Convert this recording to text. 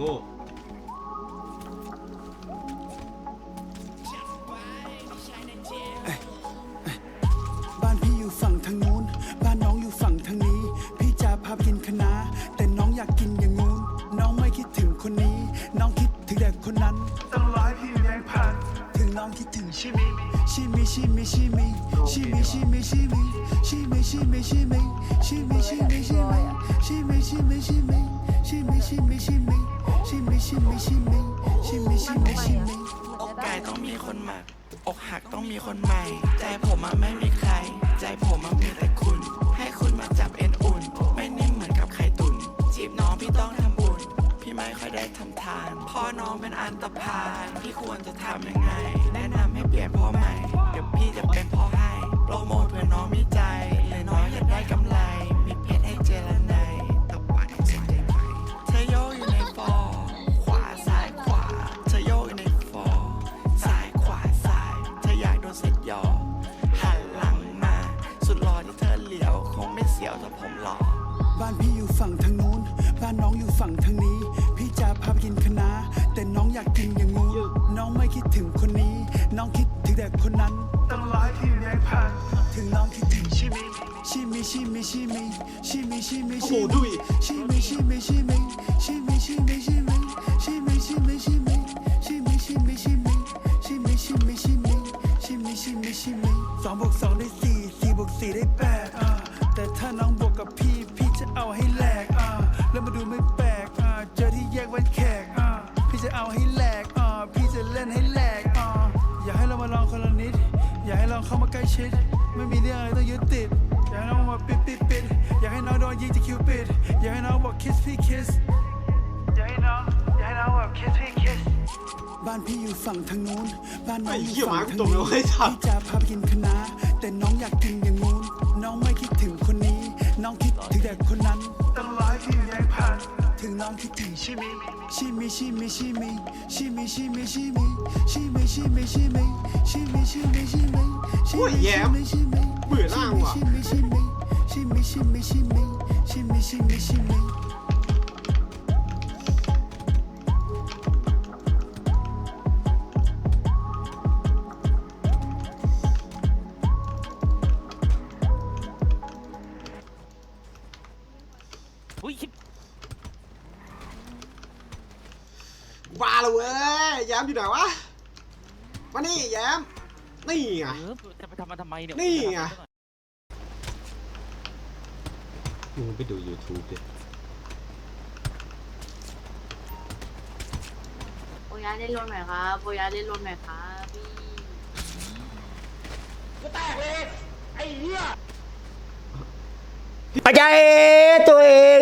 โง่บ้านพี่อยู่ฝั่งทางนู้น บ้านน้องอยู่ฝั่งทางนี้ พี่จะพาไปกินคะน้าแต่น้องอยากกินอย่างงู้น น้องไม่คิดถึงคนนี้ น้องคิดถึงแต่คนนั้น ต้องร้อยพี่แรงผ่านถึงน้องคิดถึงชิมิชิมิชิมิชิมิชิมิชิมิชิมิชิมิชิมิชิมิ ชิมิชิมิชิมิอกไก่ต้องมีคนหมัก อกหักต้องมีคนใหม่ ใจผมอะไม่มีใคร ใจผมอะมีแต่คุณ ให้คุณมาจับเอ็นอุ่น ไม่นิ่มเหมือนกับไข่ตุน จีบน้องพี่ต้องทำบุญ พี่ไม่ค่อยได้ทำทาน พ่อน้องเป็นอันตรพานพี่ควรจะทำยังไง แนะนำให้เปลี่ยน คงไม่เสียวถ้าผมหล่อบ้านพี่อยู่ฝั่งทางนู้น บ้านน้องอยู่ฝั่งทางนี้ พี่จะพาไปกินคะน้าแต่น้องอยากกินอย่างงู้นน้องไม่คิดถึงคนนี้ น้องคิดถึงแต่คนนั้นต้องร้อยพี่แรงผ่านถึงน้องคิดถึงชิมิชิมิชิมิชิมิชิมิชิมิโอ้โหชิมิดุยชิมิชิมิชิมิชิมิชิมิชิมิชิมิชิมิชิมิชิมิชิมิชิมิชิมิชิมิชิมิชิมิชิมิชิมิสองบวกสองได้สี่สี่บวกสี่ได้แปดอ่าแต่ ถ้าน้องบวกกับพี่ พี่จะเอาให้แหลกอ่าแล้วมาดูไม่แปลกอ่าเจอที่แยกวันแขกอ่าพี่จะเอาให้แหลกอ่าพี่จะเล่นให้แหลกอ่าอยากให้เรามาลองคนละนิด อยากให้ลองเข้ามาใกล้ชิด ไม่มีเรื่องอะไรต้องยึดติด อยากให้น้องมาปิดปิดปิดอยากให้น้องโดนยิงจากคิวปิด อยากให้น้องบอก kiss พี่ kiss อยากให้น้อง อยากให้น้องแบบ kiss พี่ kiss บ้านพี่อยู่ฝั่งทางนู้น บ้านน้องอไอ้เหี้ยู่ยฝั่งหมาทางตรงนี้เลยเว้ยสัตว์พี่จะพาไปกินคะน้าแต่น้องอยากกินอย่างงู้น น้องไม่คิดถึงคนนี้น้องคิ ดถึงแต่คนนั้นต้องร้อยที่แรงผ่านถึงน้องคิดถึงชิมิชิมิชิมิชิมิชิมิชิมิชิมิชิมิชิมิชิมิชิมิชิมิชิมิชิมิชิมิแย้มชิมิ อุ้ยบ้าเลยเว้ยแย้มอยู่ไหนวะมานี่แย้มนี่ไงเออจะไปทำมันทำไมเนี่ยนี่ไง มึงไปดู YouTube ดิโบยาเล่นรถไหมครับโบยาเล่นรถไหมครับพี่ปัจจัยตัวเอง